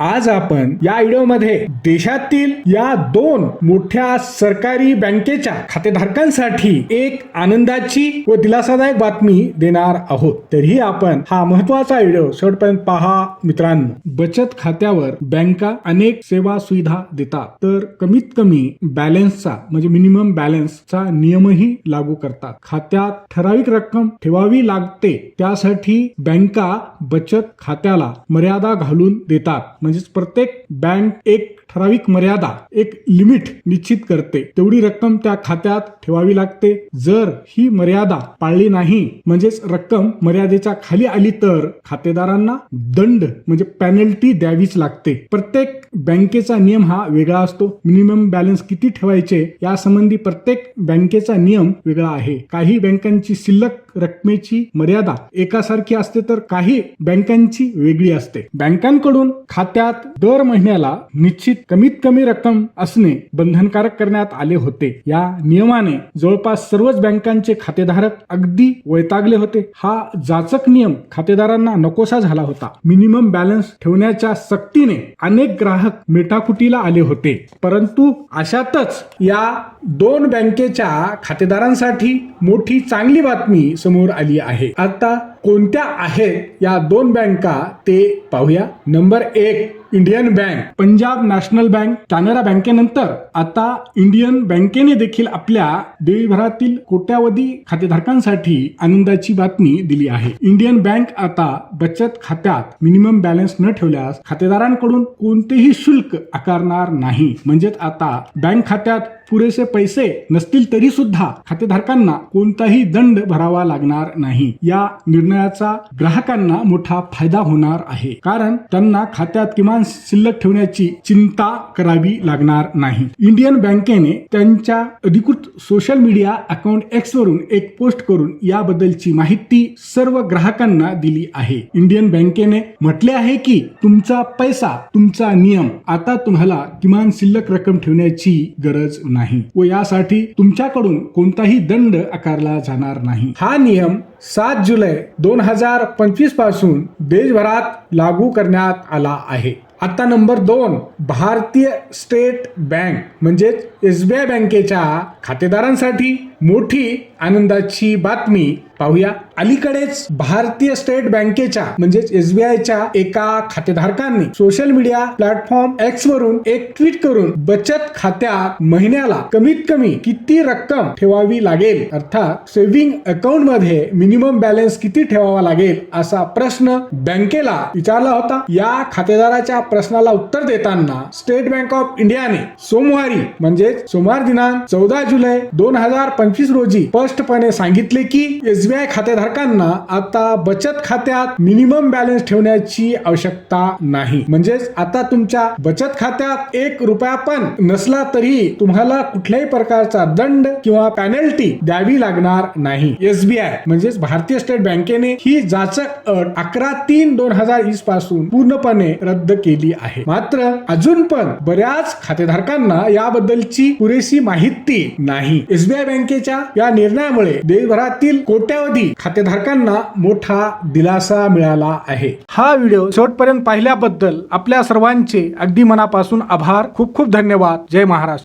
आज आपण या व्हिडिओमध्ये देशातील या दोन मोठ्या सरकारी बँकेच्या खातेधारकांसाठी एक आनंदाची व दिलासादायक बातमी देणार आहोत. तरीही आपण हा महत्त्वाचा व्हिडिओ शेवटपर्यंत पहा. मित्रांनो बचत खात्यावर बँका अनेक सेवा सुविधा देतात. तर कमीत कमी बॅलन्सचा म्हणजे मिनिमम बॅलन्सचा नियमही लागू करतात. खात्यात ठराविक रक्कम ठेवावी लागते. त्यासाठी बँका बचत खात्याला मर्यादा घालून देतात. म्हणजेच प्रत्येक बँक एक ठराविक मर्यादा एक लिमिट निश्चित करते. तेवढी रक्कम त्या खात्यात ठेवावी लागते. जर ही मर्यादा पाळली नाही म्हणजेच रक्कम मर्यादेच्या खाली आली तर खातेदारांना दंड म्हणजे पॅनल्टी द्यावीच लागते. प्रत्येक बँकेचा नियम हा वेगळा असतो. मिनिमम बॅलन्स किती ठेवायचे यासंबंधी प्रत्येक बँकेचा नियम वेगळा आहे. काही बँकांची शिल्लक रकमेची मर्यादा एकासारखी असते तर काही बँकांची वेगळी असते. बँकांकडून खात्यात दर महिन्याला निश्चित कमीत कमी रक्कम असणे बंधनकारक करण्यात आले होते. या नियमाने जवळपास सर्वच बँकांचे खातेधारक अगदी वैतागले होते. हा जाचक नियम खातेदारांना नकोसा झाला होता. मिनिमम बॅलन्स ठेवण्याच्या सक्तीने अनेक ग्राहक मेटाकुटीला आले होते. परंतु अशातच या दोन बँकेच्या खातेदारांसाठी मोठी चांगली बातमी समोर आली आहे. आता कोणत्या आहेत या दोन बँका ते पाहूया. नंबर एक Indian bank. Punjab national bank. Canara बँकेनंतर आता इंडियन बँकेने देखील आपल्या देशभरातील कोट्यावधी खातेधारकांसाठी आनंदाची बातमी दिली आहे. इंडियन बँक आता बचत खात्यात मिनिमम बॅलन्स न ठेवल्यास खातेदारांकडून कोणतेही शुल्क आकारणार नाही. म्हणजेच आता बँक खात्यात पुरेसे पैसे नसतील तरी सुद्धा खातेधारकांना कोणताही दंड भरावा लागणार नाही. या निर्णय निर्णयाचा ग्राहकांना मोठा फायदा होणार आहे. कारण त्यांना खात्यात किमान शिल्लक ठेवण्याची चिंता करावी लागणार नाही. इंडियन बँकेने त्यांच्या अधिकृत सोशल मीडिया अकाउंट एक्स वरून एक पोस्ट करून याबद्दलची माहिती सर्व ग्राहकांना दिली आहे. इंडियन बँकेने म्हटले आहे की तुमचा पैसा तुमचा नियम आता तुम्हाला किमान शिल्लक रक्कम ठेवण्याची गरज नाही व यासाठी तुमच्याकडून कोणताही दंड आकारला जाणार नाही. हा नियम सात जुलै दोन हजार पंचवीसपासून देशभरात लागू करण्यात आला आहे. आता नंबर दोन भारतीय स्टेट बँक म्हणजेच एसबीआय बँकेच्या खातेदारांसाठी मोठी आनंदाची बातमी पाहूया. अलीकडेच भारतीय स्टेट बँकेच्या म्हणजेच एसबीआयच्या एका खातेधारकांनी सोशल मीडिया प्लॅटफॉर्म एक्स वरून एक ट्विट करून बचत खात्यात महिन्याला कमीत कमी किती रक्कम ठेवावी लागेल? अर्थात सेव्हिंग अकाउंटमध्ये मिनिमम बॅलन्स किती ठेवावा लागेल? असा प्रश्न बँकेला विचारला होता. या खातेदाराच्या प्रश्नाला उत्तर देताना स्टेट बँक ऑफ इंडियाने सोमवारी म्हणजेच सोमवार दिनांक चौदा जुलै दोन हजार पंचवीस रोजी स्पष्टपणे सांगितले की एसबीआय खातेधारकांना आता बचत खात्यात मिनिमम बॅलन्स ठेवण्याची आवश्यकता नाही. म्हणजेच आता तुमच्या बचत खात्यात एक रुपया पण नसला तरी तुम्हाला कुठल्याही प्रकारचा दंड किंवा पॅनल्टी द्यावी लागणार नाही. एसबीआय म्हणजेच भारतीय स्टेट बँकेने ही जाचक अट अकरा तीन दोन हजार वीसपासून पूर्णपणे रद्द केली आहे. मात्र अजून पण बऱ्याच खातेधारकांना याबद्दलची पुरेशी माहिती नाही. एसबीआय बँकेच्या या निर्णय निर्णयामुळे देशभरातील कोट्यावधी खातेधारकांना मोठा दिलासा मिळाला आहे. हा व्हिडिओ शेवटपर्यंत पाहिल्याबद्दल आपल्या सर्वांचे अगदी मनापासून आभार. खूप खूप धन्यवाद. जय महाराष्ट्र.